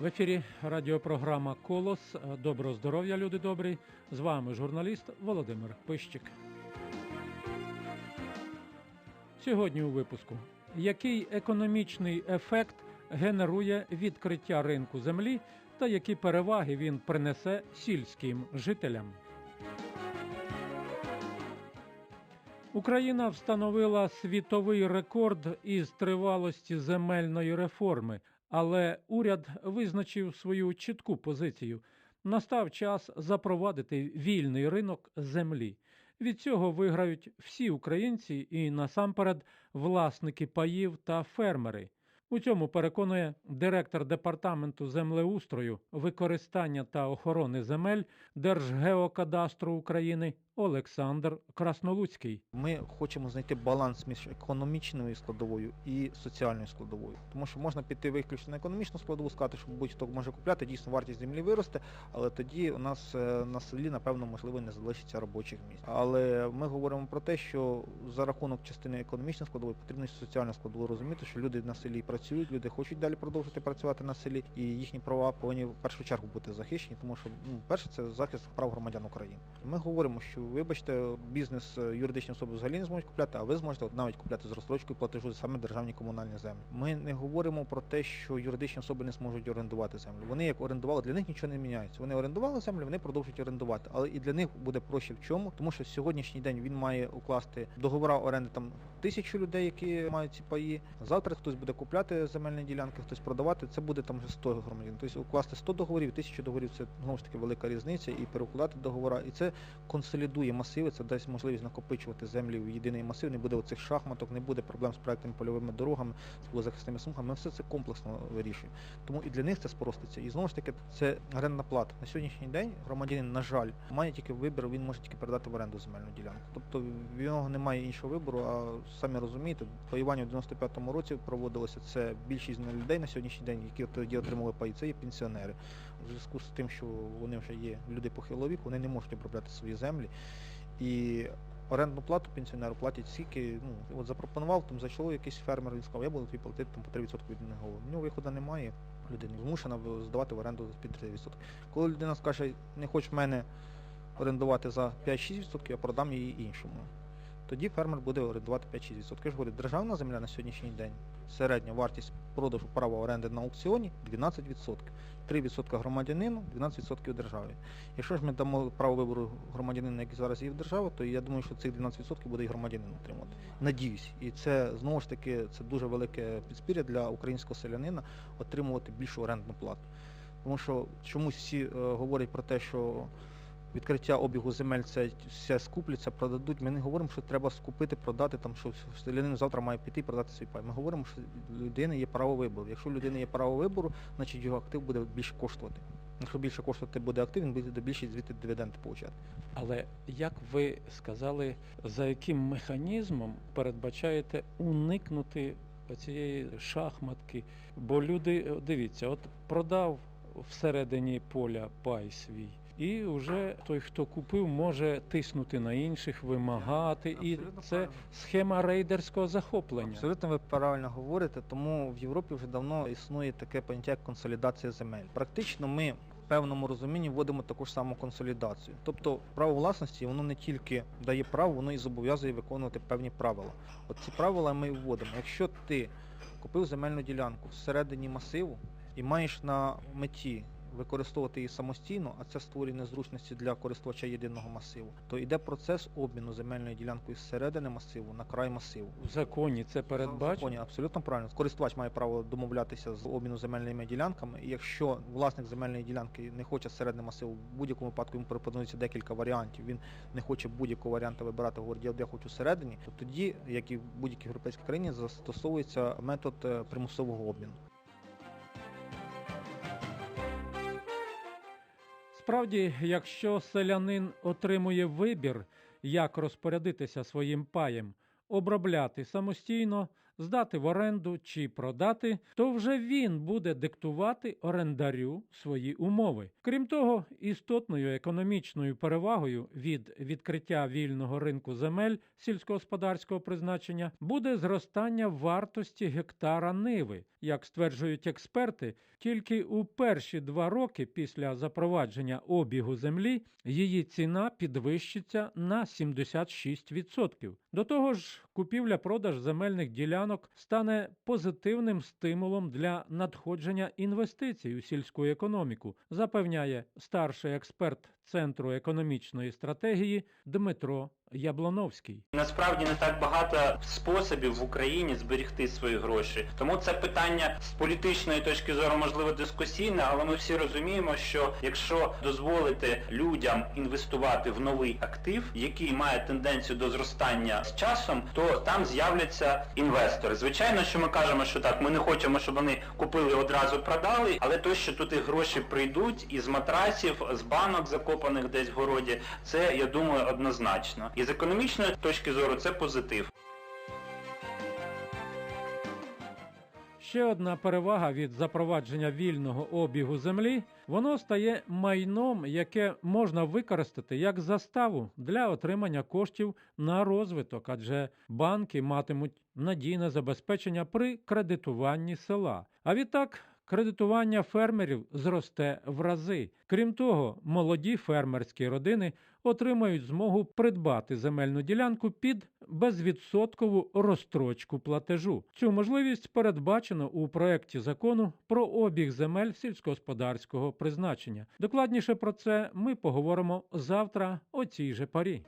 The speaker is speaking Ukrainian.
В ефірі радіопрограма Колос. Доброго здоров'я, люди добрі. З вами журналіст Володимир Пищик. Сьогодні у випуску. Який економічний ефект генерує відкриття ринку землі та які переваги він принесе сільським жителям? Україна встановила світовий рекорд із тривалості земельної реформи, але уряд визначив свою чітку позицію. Настав час запровадити вільний ринок землі. Від цього виграють всі українці і насамперед власники паїв та фермери. У цьому переконує директор департаменту землеустрою, використання та охорони земель Держгеокадастру України Олександр Краснолуцький. Ми хочемо знайти баланс між економічною складовою і соціальною складовою. Тому що можна піти виключно на економічну складову, сказати, що будь-хто може купляти, дійсно вартість землі виросте, але тоді у нас е, на селі, напевно, можливо, не залишиться робочих місць. Але ми говоримо про те, що за рахунок частини економічної складової потрібно соціальну складову розуміти, що люди на селі працюють, люди хочуть далі продовжити працювати на селі, і їхні права повинні в першу чергу бути захищені, тому що ну, перше це захист прав громадян України. Ми говоримо, що вибачте, бізнес е, юридичні особи взагалі не зможуть купляти, а ви зможете навіть купляти з розстрочкою платежу за саме державні комунальні землі. Ми не говоримо про те, що юридичні особи не зможуть орендувати землю. Вони як орендували, для них нічого не міняється. Вони орендували землю, вони продовжують орендувати. Але і для них буде проще в чому, тому що сьогоднішній день він має укласти договора оренди там тисячу людей, які мають ці паї. Завтра хтось буде купляти земельні ділянки, хтось продавати. Це буде там вже 100 громадян. Тобто укласти 100 договорів, 1000 договорів це знову ж таки велика різниця, і перекладати договора. І це консолідує масиви, це дасть можливість накопичувати землі в єдиний масив, не буде оцих шахматок, не буде проблем з проектними польовими дорогами, з захисними смугами. Ми все це комплексно вирішуємо. Тому і для них це спроститься. І знову ж таки, це орендна плата. На сьогоднішній день громадянин, на жаль, має тільки вибір, він може тільки передати в оренду земельну ділянку. Тобто в нього немає іншого вибору, а самі розумієте, паювання в 95-му році проводилося. Це більшість людей на сьогоднішній день, які тоді отримали паї, це є пенсіонери. У зв'язку з тим, що вони вже є люди похилого віку, вони не можуть обробляти свої землі. І орендну плату пенсіонеру платять скільки, ну, от запропонував, там зайшов якийсь фермер, він сказав, я буду тобі платити там, по 3% від голови. В нього виходу немає, людина змушена здавати в оренду під 3%. Коли людина скаже, не хочеш в мене орендувати за 5-6%, я продам її іншому. Тоді фермер буде орендувати 5-6%. Я ж говорю, державна земля на сьогоднішній день, середня вартість продажу права оренди на аукціоні 12%. 3% громадянину, 12% державі. Якщо ж ми дамо право вибору громадянина, який зараз є в державі, то я думаю, що цих 12% буде і громадянин отримати. Надіюсь. І це знову ж таки це дуже велике підспір'я для українського селянина отримувати більшу орендну плату. Тому що чомусь всі е, говорять про те, що відкриття обігу земель це все скупляться, продадуть. Ми не говоримо, що треба скупити, продати, там, що селянин завтра має піти і продати свій пай. Ми говоримо, що людини є право вибору. Якщо у людини є право вибору, значить його актив буде більше коштувати. Якщо більше коштувати буде актив, він буде більше звідти дивіденди получати. Але як ви сказали, за яким механізмом передбачаєте уникнути цієї шахматки? Бо люди, дивіться, от продав всередині поля пай свій. І вже той, хто купив, може тиснути на інших, вимагати, і це правильно. схема рейдерського захоплення. Абсолютно ви правильно говорите, тому в Європі вже давно існує таке поняття як консолідація земель. Практично ми в певному розумінні вводимо таку ж саму консолідацію. Тобто право власності воно не тільки дає право, воно і зобов'язує виконувати певні правила. От ці правила ми і вводимо. Якщо ти купив земельну ділянку всередині масиву і маєш на меті використовувати її самостійно, а це створює незручності для користувача єдиного масиву, то йде процес обміну земельною ділянкою зсередини масиву на край масиву. В законі це В законі абсолютно правильно. Користувач має право домовлятися з обміну земельними ділянками. І якщо власник земельної ділянки не хоче середнього масиву, в будь-якому випадку йому пропонується декілька варіантів. Він не хоче будь-якого варіанту вибирати, говорить, я, я хочу всередині, то тоді, як і в будь-якій європейській країні, застосовується метод е, примусового обміну. Справді, якщо селянин отримує вибір, як розпорядитися своїм паєм, обробляти самостійно, здати в оренду чи продати, то вже він буде диктувати орендарю свої умови. Крім того, істотною економічною перевагою від відкриття вільного ринку земель сільськогосподарського призначення буде зростання вартості гектара ниви, як стверджують експерти, тільки у перші два роки після запровадження обігу землі її ціна підвищиться на 76%. До того ж, купівля-продаж земельних ділянок стане позитивним стимулом для надходження інвестицій у сільську економіку, запевняє старший експерт Центру економічної стратегії Дмитро Яблоновський. Насправді не так багато способів в Україні зберегти свої гроші. Тому це питання з політичної точки зору можливо дискусійне, але ми всі розуміємо, що якщо дозволити людям інвестувати в новий актив, який має тенденцію до зростання з часом, то там з'являться інвестори. Звичайно, що ми кажемо, що так, ми не хочемо, щоб вони купили одразу продали, але то, що тут і гроші прийдуть із матрасів, з банок закопаних десь в городі, це я думаю однозначно. І з економічної точки зору це позитив. Ще одна перевага від запровадження вільного обігу землі воно стає майном, яке можна використати як заставу для отримання коштів на розвиток, адже банки матимуть надійне забезпечення при кредитуванні села. А відтак кредитування фермерів зросте в рази. Крім того, молоді фермерські родини отримають змогу придбати земельну ділянку під безвідсоткову розстрочку платежу. Цю можливість передбачено у проєкті закону про обіг земель сільськогосподарського призначення. Докладніше про це ми поговоримо завтра о цій же порі.